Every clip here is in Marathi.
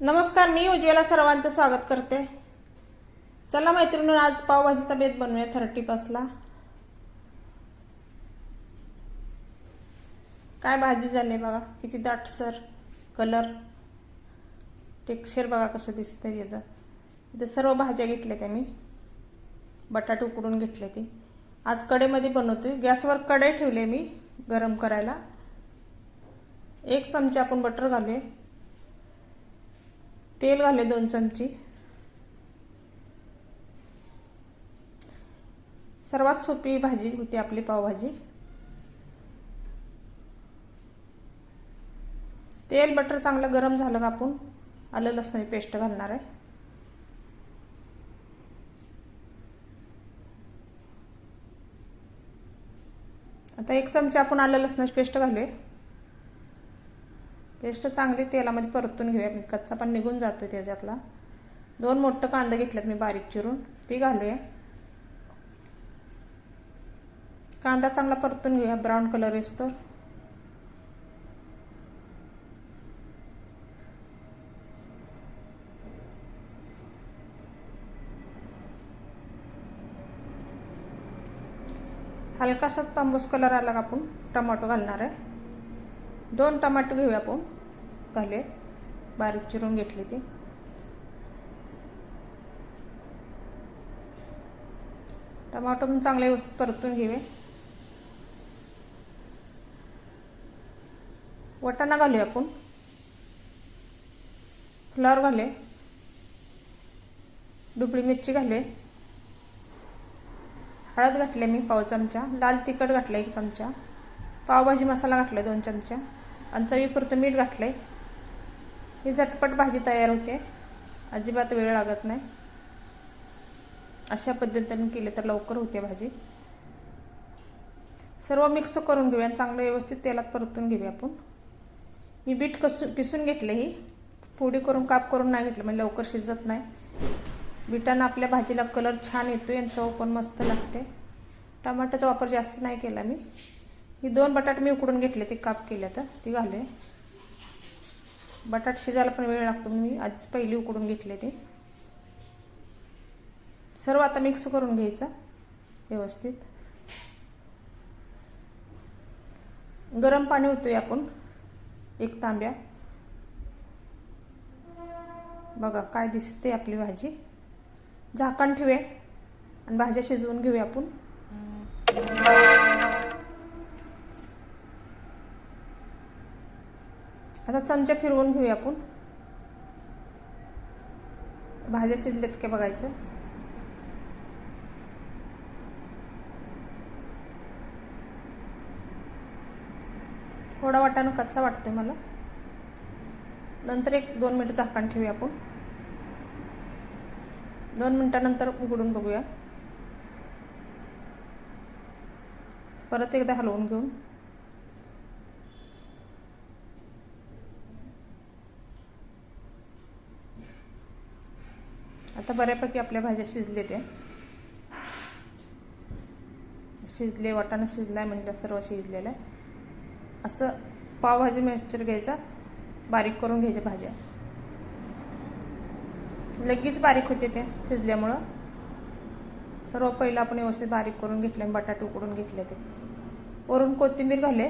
नमस्कार मी उज्ज्वला सर्वांचं स्वागत करते. चला मैत्रिणी आज पावभाजीचा बेत बनवूया थर्टी पासला काय भाजी झाली बघा? किती दाटसर कलर टेक्स्चर बघा कसं दिसतंय याचं इथं सर्व भाज्या घेतल्या त्या मी. बटाटे उकडून घेतले ते. आज कडेमध्ये बनवतोय. गॅसवर कढई ठेवले मी गरम करायला. एक चमचा आपण बटर घालूया. तेल घाले दोन चमची. सर्वात सोपी भाजी होती आपली पावभाजी. तेल बटर चांगलं गरम झालं का आपण? आलं लसणाची पेस्ट घालणार आहे. आता एक चमचा आपण आलं लसणाची पेस्ट घालूया. पेस्ट चांगली तेलामध्ये परतून घेऊया म्हणजे कच्चा पण निघून जातो त्याच्यातला. दोन मोठं कांदा घेतल्यात मी बारीक चिरून. ती घालूया. कांदा चांगला परतून घेऊया. ब्राऊन कलर येतो. हलकासा तांबूस कलर आला का आपण? टमाटो घालणार आहे. दोन टमाटो घेऊया आपण. घाले बारीक चिरून घेतली ती. टमाटो पण चांगले व्यवस्थित परतून घेऊया. वटाणा घालूया आपण. फ्लॉवर घाले डुबळी मिरची घाले हळद घातले मी पाव चमचा. लाल तिखट घातलं एक चमचा. पावभाजी मसाला घातला दोन चमचा. आणि चवीपुरतं मीठ घातलं आहे ही झटपट भाजी तयार होते. अजिबात वेळ लागत नाही. अशा पद्धतीने केले तर लवकर होते भाजी. सर्व मिक्स करून घेऊया चांगलं व्यवस्थित तेलात परतून घेऊया आपण. मी बीट कसू पिसून घेतले ही. फोडी करून काप करून नाही घेतलं म्हणजे लवकर शिजत नाही. बिटानं आपल्या भाजीला कलर छान येतो आणि चव पण मस्त लागते. टमाटाचा वापर जास्त नाही केला मी. ही दोन बटाटे मी उकडून घेतले ते काप केले तर ती घालूया. बटाट शिजायला पण वेळ लागतो मी आधीच पहिली उकडून घेतले ते. सर्व आता मिक्स करून घ्यायचं व्यवस्थित. गरम पाणी होतोय आपण एक तांब्या. बघा काय दिसते आपली भाजी. झाकण ठेवूया आणि भाज्या शिजवून घेऊया आपण. आता चमचा फिरवून घेऊया आपण. भाज्या शिजलेत का बघायचं? थोडा वाटाणं कच्चा वाटतोय मला. नंतर एक दोन मिनिट झाकण ठेवूया आपण. दोन मिनिटानंतर उघडून बघूया. परत एकदा हलवून घेऊन. आता बऱ्यापैकी आपल्या भाज्या शिजले ते शिजले वाटाणा शिजलाय म्हणजे सर्व शिजलेलं आहे. असं पावभाजी मिक्सचर घ्यायचा बारीक करून घ्यायच्या भाज्या. लगेच बारीक होते ते शिजल्यामुळं. सर्व पहिलं आपण व्यवस्थित बारीक करून घेतले बटाटे उकडून घेतले ते. वरून कोथिंबीर घाले.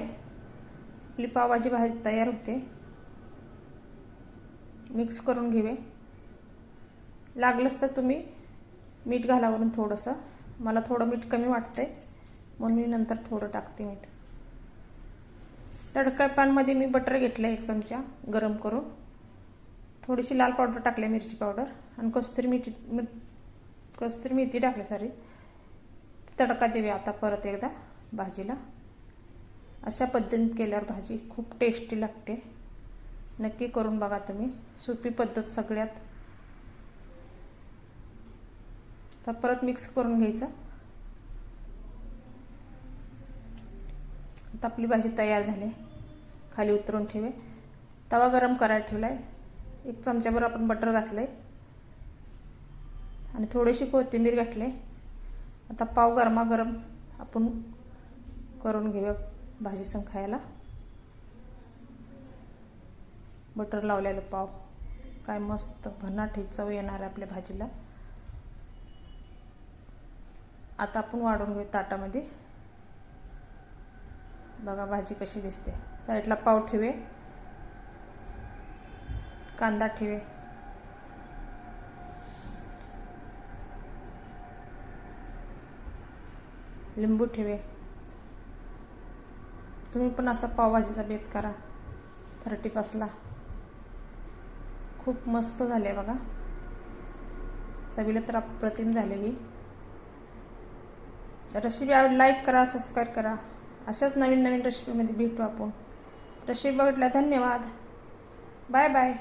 आपली पावभाजी भाजी तयार होते. मिक्स करून घेवे लागलंच तर तुम्ही. मीठ घालावरून थोडंसं. मला थोडं मीठ कमी वाटतंय. म्हणून मी नंतर थोडं टाकते मीठ. तडका पानमध्ये मी बटर घेतलं एक चमचा गरम करून. थोडीशी लाल पावडर टाकली मिरची पावडर. आणि कस्तुरी मिठी कस्तुरी मेथी टाकली सॉरी तडका देऊया आता परत एकदा भाजीला. अशा पद्धतीने केल्यावर भाजी खूप टेस्टी लागते. नक्की करून बघा तुम्ही. सोपी पद्धत सगळ्यात. तर परत मिक्स करून घ्यायचं. आता आपली भाजी तयार झाली. खाली उतरून ठेवे. तवा गरम करायला ठेवला आहे एक चमच्याभर आपण बटर घातलं आहे आणि थोडीशी कोथिंबीर घातली. आता पाव गरमागरम आपण करून घेऊया भाजी संग खायला. बटर लावलेलं पाव. काय मस्त भन्नाट हे चव येणार आहे आपल्या भाजीला. आता आपण वाढून घेऊ ताटामध्ये. बघा भाजी कशी दिसते. साईडला पाव ठेवे. कांदा ठेवे. लिंबू ठेवे. तुम्ही पण असा पावभाजीचा बेत करा. थर्टी पासला खूप मस्त झाले बघा. चवीला तर अप्रतिम झाले ही. रेसिपी आवड लाईक करा सबस्क्राईब करा. अशाच नवीन नवीन रेसिपीमध्ये भेटू आपण. रेसिपी बघितल्या धन्यवाद. Bye bye